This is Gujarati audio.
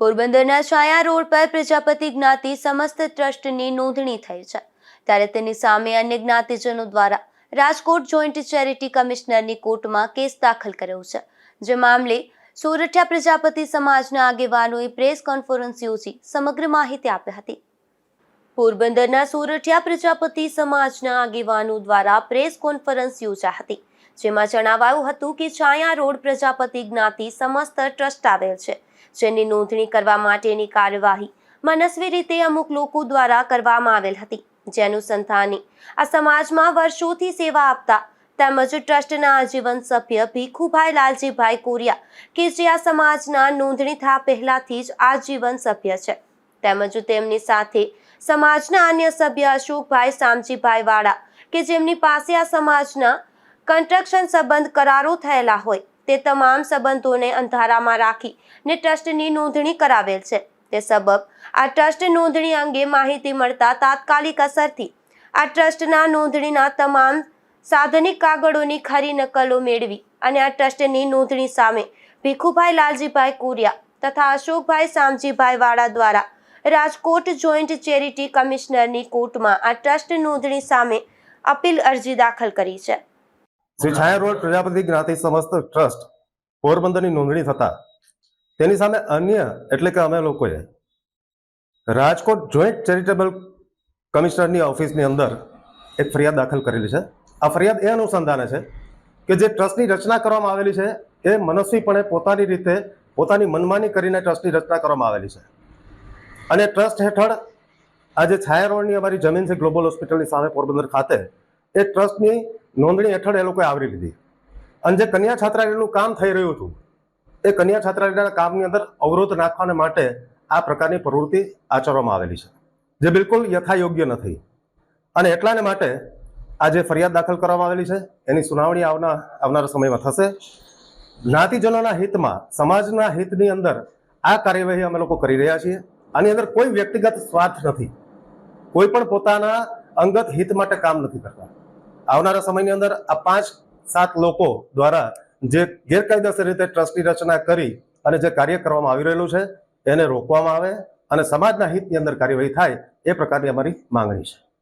પોરબંદરના છાયા રોડ પર પ્રજાપતિ જ્ઞાતિ સમસ્ત ટ્રસ્ટની નોંધણી થઈ છે. ત્યારે તેની સામે અન્ય જ્ઞાતિજનો દ્વારા રાજકોટ જોઈન્ટ ચેરિટી કમિશનરની કોર્ટમાં કેસ દાખલ કર્યો છે. જે મામલે સોરઠિયા પ્રજાપતિ સમાજના આગેવાનોએ પ્રેસ કોન્ફરન્સ યોજી સમગ્ર માહિતી આપી હતી. પોરબંદરના સોરઠિયા પ્રજાપતિ સમાજના આગેવાનો દ્વારા પ્રેસ કોન્ફરન્સ યોજા હતી. જેમાં જણાવાયું હતું કે છાયા રોડ પ્રજાપતિ જ્ઞાતિ સમસ્ત ટ્રસ્ટ આવેલ છે. જેની નોંધણી કરવા માટેની કાર્યવાહી મનસ્વી રીતે અમુક લોકો દ્વારા કરવામાં આવેલ હતી, જે અનુસંધાને આ સમાજમાં વર્ષોથી સેવા આપતા તેમજ ટ્રસ્ટના આજીવન સભ્ય ભીખુભાઈ લાલજીભાઈ કોરિયા કે જે આ સમાજના નોંધણી થયા પહેલાથી જ આજીવન સભ્ય છે. તેમજ તેમની સાથે સમાજના અન્ય સભ્ય અશોકભાઈ શામજીભાઈ વાળા કે જેમની પાસે આ સમાજના કન્સ્ટ્રક્શન સંબંધ કરારો થયેલા હોય તે તમામ સંબંધોને અંધારામાં રાખી ને ટ્રસ્ટની નોંધણી કરાવેલ છે. તે સબબ આ ટ્રસ્ટ નોંધણી અંગે માહિતી મળતા તાત્કાલિક અસરથી આ ટ્રસ્ટના નોંધણીના તમામ સાધનિક કાગળોની ખરી નકલો મેળવી અને આ ટ્રસ્ટની નોંધણી સામે ભીખુભાઈ લાલજીભાઈ કુરિયા તથા અશોકભાઈ શામજીભાઈ વાળા દ્વારા રાજકોટ જોઈન્ટ ચેરિટી કમિશનરની કોર્ટમાં આ ટ્રસ્ટ નોંધણી સામે અપીલ અરજી દાખલ કરી છે. શ્રી છાયા રોડ પ્રજાપતિ જ્ઞાતિ સમસ્ત ટ્રસ્ટ પોરબંદરની નોંધણી થતા તેની સામે અન્ય એટલે કે અમે લોકોએ રાજકોટ જોઈન્ટ ચેરિટેબલ કમિશનરની ઓફિસની અંદર એક ફરિયાદ દાખલ કરેલી છે. આ ફરિયાદ એ અનુસંધાને છે કે જે ટ્રસ્ટની રચના કરવામાં આવેલી છે એ મનસ્વીપણે પોતાની રીતે પોતાની મનમાની કરીને ટ્રસ્ટની રચના કરવામાં આવેલી છે. અને ટ્રસ્ટ હેઠળ આ જે છાયા રોડની અમારી જમીન છે ગ્લોબલ હોસ્પિટલની સામે પોરબંદર ખાતે એ ટ્રસ્ટની નોંધણી હેઠળ એ લોકોએ આવરી લીધી. અને જે કન્યા છાત્રાલયનું કામ થઈ રહ્યું હતું, એ કન્યા છાત્રાલયના કામની અંદર અવરોધ નાખવાને માટે આ પ્રકારની પ્રવૃત્તિ આચરવામાં આવેલી છે, જે બિલકુલ યથાયોગ્ય નથી. અને એટલાને માટે આ જે ફરિયાદ દાખલ કરવામાં આવેલી છે, એની સુનાવણી આવના, આવનારા સમયમાં થશે. જ્ઞાતિજનોના હિતમાં, સમાજના હિતની અંદર આ કાર્યવાહી અમે લોકો કરી રહ્યા છીએ. આની અંદર કોઈ વ્યક્તિગત સ્વાર્થ નથી. કોઈ પણ પોતાના અંગત હિત માટે કામ નથી કરતા. આવનારા સમયની અંદર આ પાંચ સાત લોકો દ્વારા જે ગેરકાયદેસર રીતે ટ્રસ્ટની રચના કરી અને જે કાર્ય કરવામાં આવી રહેલું છે, એને રોકવામાં આવે અને સમાજના હિતની અંદર કાર્યવાહી થાય એ પ્રકારની અમારી માંગણી છે.